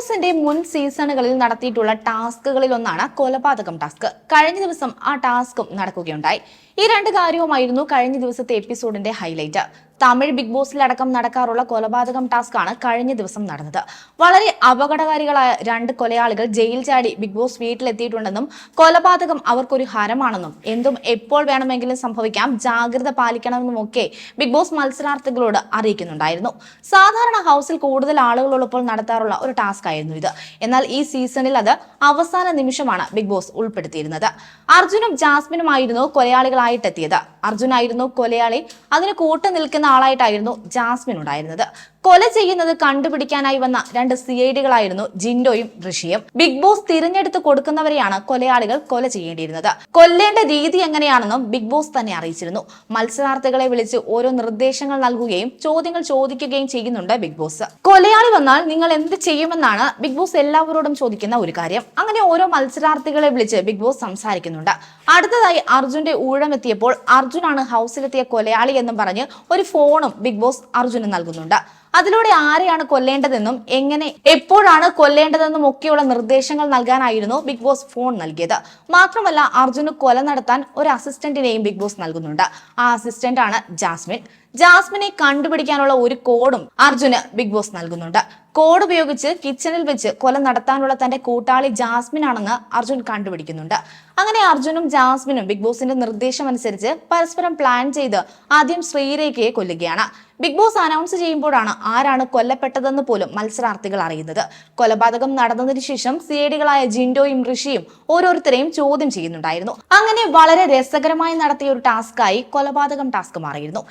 ബോസിന്റെ മുൻ സീസണുകളിൽ നടത്തിയിട്ടുള്ള ടാസ്കുകളിൽ ഒന്നാണ് കൊലപാതകം ടാസ്ക്. കഴിഞ്ഞ ദിവസം ആ ടാസ്കും നടക്കുകയുണ്ടായി. ഈ രണ്ട് കാര്യവുമായിരുന്നു കഴിഞ്ഞ ദിവസത്തെ എപ്പിസോഡിന്റെ ഹൈലൈറ്റ്. തമിഴ് ബിഗ് ബോസിലടക്കം നടക്കാറുള്ള കൊലപാതകം ടാസ്ക് ആണ് കഴിഞ്ഞ ദിവസം നടന്നത്. വളരെ അപകടകാരികളായ രണ്ട് കൊലയാളികൾ ജയിൽ ചാടി ബിഗ് ബോസ് വീട്ടിലെത്തിയിട്ടുണ്ടെന്നും കൊലപാതകം അവർക്കൊരു ഹരമാണെന്നും എന്തും എപ്പോൾ വേണമെങ്കിലും സംഭവിക്കാം ജാഗ്രത പാലിക്കണമെന്നുമൊക്കെ ബിഗ് ബോസ് മത്സരാർത്ഥികളോട് അറിയിക്കുന്നുണ്ടായിരുന്നു. സാധാരണ ഹൗസിൽ കൂടുതൽ ആളുകളുള്ളപ്പോൾ നടത്താറുള്ള ഒരു ടാസ്ക് ആയിരുന്നു ഇത്. എന്നാൽ ഈ സീസണിൽ അത് അവസാന നിമിഷമാണ് ബിഗ് ബോസ് ഉൾപ്പെടുത്തിയിരുന്നത്. അർജുനും ജാസ്മിനുമായിരുന്നു കൊലയാളികളായിട്ടെത്തിയത്. അർജുനായിരുന്നു കൊലയാളി. അതിന് കൂട്ടു നിൽക്കുന്ന ആളായിട്ടായിരുന്നു ജാസ്മിൻ ഉണ്ടായിരുന്നത് കൊല ചെയ്യുന്നത് കണ്ടുപിടിക്കാനായി വന്ന രണ്ട് സി ഐ ഡികളായിരുന്നു ജിൻഡോയും ഋഷിയും. ബിഗ് ബോസ് തിരഞ്ഞെടുത്ത് കൊടുക്കുന്നവരെയാണ് കൊലയാളികൾ കൊല ചെയ്യേണ്ടിയിരുന്നത്. കൊല്ലേണ്ട രീതി എങ്ങനെയാണെന്നും ബിഗ് ബോസ് തന്നെ അറിയിച്ചിരുന്നു. മത്സരാർത്ഥികളെ വിളിച്ച് ഓരോ നിർദ്ദേശങ്ങൾ നൽകുകയും ചോദ്യങ്ങൾ ചോദിക്കുകയും ചെയ്യുന്നുണ്ട് ബിഗ് ബോസ്. കൊലയാളി വന്നാൽ നിങ്ങൾ എന്ത് ചെയ്യുമെന്നാണ് ബിഗ് ബോസ് എല്ലാവരോടും ചോദിക്കുന്ന ഒരു കാര്യം. അങ്ങനെ ഓരോ മത്സരാർത്ഥികളെ വിളിച്ച് ബിഗ് ബോസ് സംസാരിക്കുന്നുണ്ട്. അടുത്തതായി അർജുന്റെ ഊഴമെത്തിയപ്പോൾ അർജുനാണ് ഹൗസിലെത്തിയ കൊലയാളി എന്നും പറഞ്ഞ് ഒരു ഫോണും ബിഗ് ബോസ് അർജുന് നൽകുന്നുണ്ട്. അതിലൂടെ ആരെയാണ് കൊല്ലേണ്ടതെന്നും എങ്ങനെ എപ്പോഴാണ് കൊല്ലേണ്ടതെന്നും ഒക്കെയുള്ള നിർദ്ദേശങ്ങൾ നൽകാനായിരുന്നു ബിഗ് ബോസ് ഫോൺ നൽകിയത്. മാത്രമല്ല അർജുന് കൊല നടത്താൻ ഒരു അസിസ്റ്റന്റിനെയും ബിഗ് ബോസ് നൽകുന്നുണ്ട്. ആ അസിസ്റ്റന്റ് ആണ് ജാസ്മിൻ. ജാസ്മിനെ കണ്ടുപിടിക്കാനുള്ള ഒരു കോഡും അർജുന് ബിഗ് ബോസ് നൽകുന്നുണ്ട്. കോഡ് ഉപയോഗിച്ച് കിച്ചണിൽ വെച്ച് കൊല നടത്താനുള്ള തന്റെ കൂട്ടാളി ജാസ്മിൻ ആണെന്ന് അർജുൻ കണ്ടുപിടിക്കുന്നുണ്ട്. അങ്ങനെ അർജുനും ജാസ്മിനും ബിഗ് ബോസിന്റെ നിർദ്ദേശം അനുസരിച്ച് പരസ്പരം പ്ലാൻ ചെയ്ത് ആദ്യം ശ്രീരേഖയെ കൊല്ലുകയാണ്. ബിഗ് ബോസ് അനൗൺസ് ചെയ്യുമ്പോഴാണ് ആരാണ് കൊല്ലപ്പെട്ടതെന്ന് പോലും മത്സരാർത്ഥികൾ അറിയുന്നത്. കൊലപാതകം നടന്നതിന് ശേഷം സിഐഡികളായ ജിൻഡോയും ഋഷിയും ഓരോരുത്തരെയും ചോദ്യം ചെയ്യുന്നുണ്ടായിരുന്നു. അങ്ങനെ വളരെ രസകരമായി നടത്തിയ ഒരു ടാസ്ക് ആയി കൊലപാതകം ടാസ്ക് മാറിയിരുന്നു.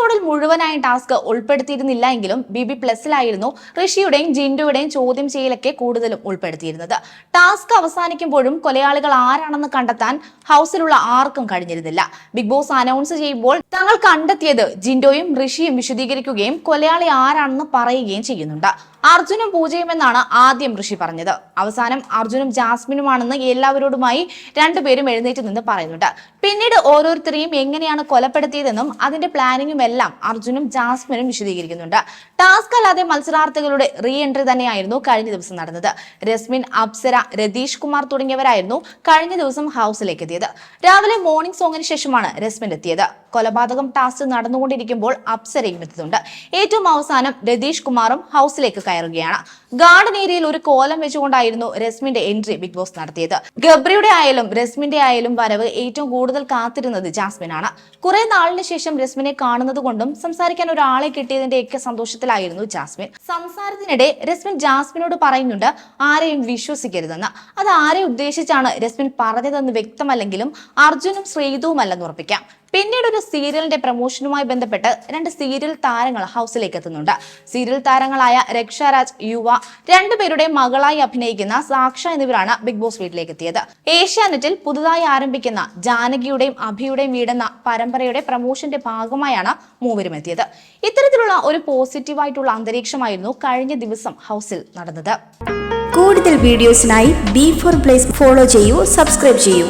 എപ്പിസോഡിൽ മുഴുവനായി ടാസ്ക് ഉൾപ്പെടുത്തിയിരുന്നില്ല എങ്കിലും ബി ബി പ്ലസിലായിരുന്നു ഋഷിയുടെയും ജിൻഡുവിടെയും ചോദ്യം ചെയ്യലൊക്കെ കൂടുതലും ഉൾപ്പെടുത്തിയിരുന്നത്. ടാസ്ക് അവസാനിക്കുമ്പോഴും കൊലയാളികൾ ആരാണെന്ന് കണ്ടെത്താൻ ഹൗസിലുള്ള ആർക്കും കഴിഞ്ഞിരുന്നില്ല. ബിഗ് ബോസ് അനൗൺസ് ചെയ്യുമ്പോൾ തങ്ങൾ കണ്ടെത്തിയത് ജിൻഡോയും ഋഷിയും വിശദീകരിക്കുകയും കൊലയാളി ആരാണെന്ന് പറയുകയും ചെയ്യുന്നുണ്ട്. അർജുനും പൂജയും എന്നാണ് ആദ്യം ഋഷി പറഞ്ഞത്. അവസാനം അർജുനും ജാസ്മിനുമാണെന്ന് എല്ലാവരോടുമായി രണ്ടുപേരും എഴുന്നേറ്റ് നിന്ന് പറയുന്നുണ്ട്. പിന്നീട് ഓരോരുത്തരെയും എങ്ങനെയാണ് കൊലപ്പെടുത്തിയതെന്നും അതിന്റെ പ്ലാനിങ്ങും എല്ലാം അർജുനും ജാസ്മിനും വിശദീകരിക്കുന്നുണ്ട്. ടാസ്ക് അല്ലാതെ മത്സരാർത്ഥികളുടെ റീ എൻട്രി തന്നെയായിരുന്നു കഴിഞ്ഞ ദിവസം നടന്നത്. രസ്മിൻ അപ്സര രതീഷ് കുമാർ തുടങ്ങിയവരായിരുന്നു കഴിഞ്ഞ ദിവസം ഹൗസിലേക്ക് എത്തിയത്. രാവിലെ മോർണിംഗ് സോങ്ങിന് ശേഷമാണ് രസ്മിൻ എത്തിയത്. കൊലപാതകം ടാസ്ക് നടന്നുകൊണ്ടിരിക്കുമ്പോൾ അപ്സരയും എത്തുന്നുണ്ട് ഏറ്റവും അവസാനം രതീഷ് കുമാറും ഹൗസിലേക്ക് കയറുകയാണ്. ഗാർഡൻ ഏരിയയിൽ ഒരു കോലം വെച്ചുകൊണ്ടായിരുന്നു രസ്മിന്റെ എൻട്രി ബിഗ് ബോസ് നടത്തിയത്. ഗബ്രിയുടെ ആയാലും രസ്മിന്റെ ആയാലും വരവ് ഏറ്റവും കൂടുതൽ കാത്തിരുന്നത് ജാസ്മിനാണ്. കുറെ നാളിന് ശേഷം രസ്മിനെ കാണുന്നത് കൊണ്ടും സംസാരിക്കാൻ ഒരാളെ കിട്ടിയതിന്റെ ഒക്കെ സന്തോഷത്തിലായിരുന്നു ജാസ്മിൻ. സംസാരത്തിനിടെ രസ്മിൻ ജാസ്മിനോട് പറയുന്നുണ്ട് ആരെയും വിശ്വസിക്കരുതെന്ന്. അത് ആരെ ഉദ്ദേശിച്ചാണ് രസ്മിൻ പറഞ്ഞതെന്ന് വ്യക്തമല്ലെങ്കിലും അർജുനും ശ്രീതുവുമല്ലെന്ന് ഉറപ്പിക്കാം. പിന്നീട് ഒരു സീരിയലിന്റെ പ്രൊമോഷനുമായി ബന്ധപ്പെട്ട് രണ്ട് സീരിയൽ താരങ്ങൾ ഹൗസിലേക്ക് എത്തുന്നുണ്ട്. സീരിയൽ താരങ്ങളായ രക്ഷാരാജ് യുവ രണ്ടുപേരുടെ മകളായി അഭിനയിക്കുന്ന സാക്ഷ എന്നിവരാണ് ബിഗ് ബോസ് വീട്ടിലേക്ക് എത്തിയത്. ഏഷ്യാനെറ്റിൽ പുതുതായി ആരംഭിക്കുന്ന ജാനകിയുടെയും അഭിയുടെയും വീടെന്ന പരമ്പരയുടെ പ്രൊമോഷന്റെ ഭാഗമായാണ് മൂവരും എത്തിയത്. ഇത്തരത്തിലുള്ള ഒരു പോസിറ്റീവായിട്ടുള്ള അന്തരീക്ഷമായിരുന്നു കഴിഞ്ഞ ദിവസം ഹൗസിൽ നടന്നത്. കൂടുതൽ വീഡിയോസിനായി ബി ഫോർ പ്ലേസ് ഫോളോ ചെയ്യൂ സബ്സ്ക്രൈബ് ചെയ്യൂ.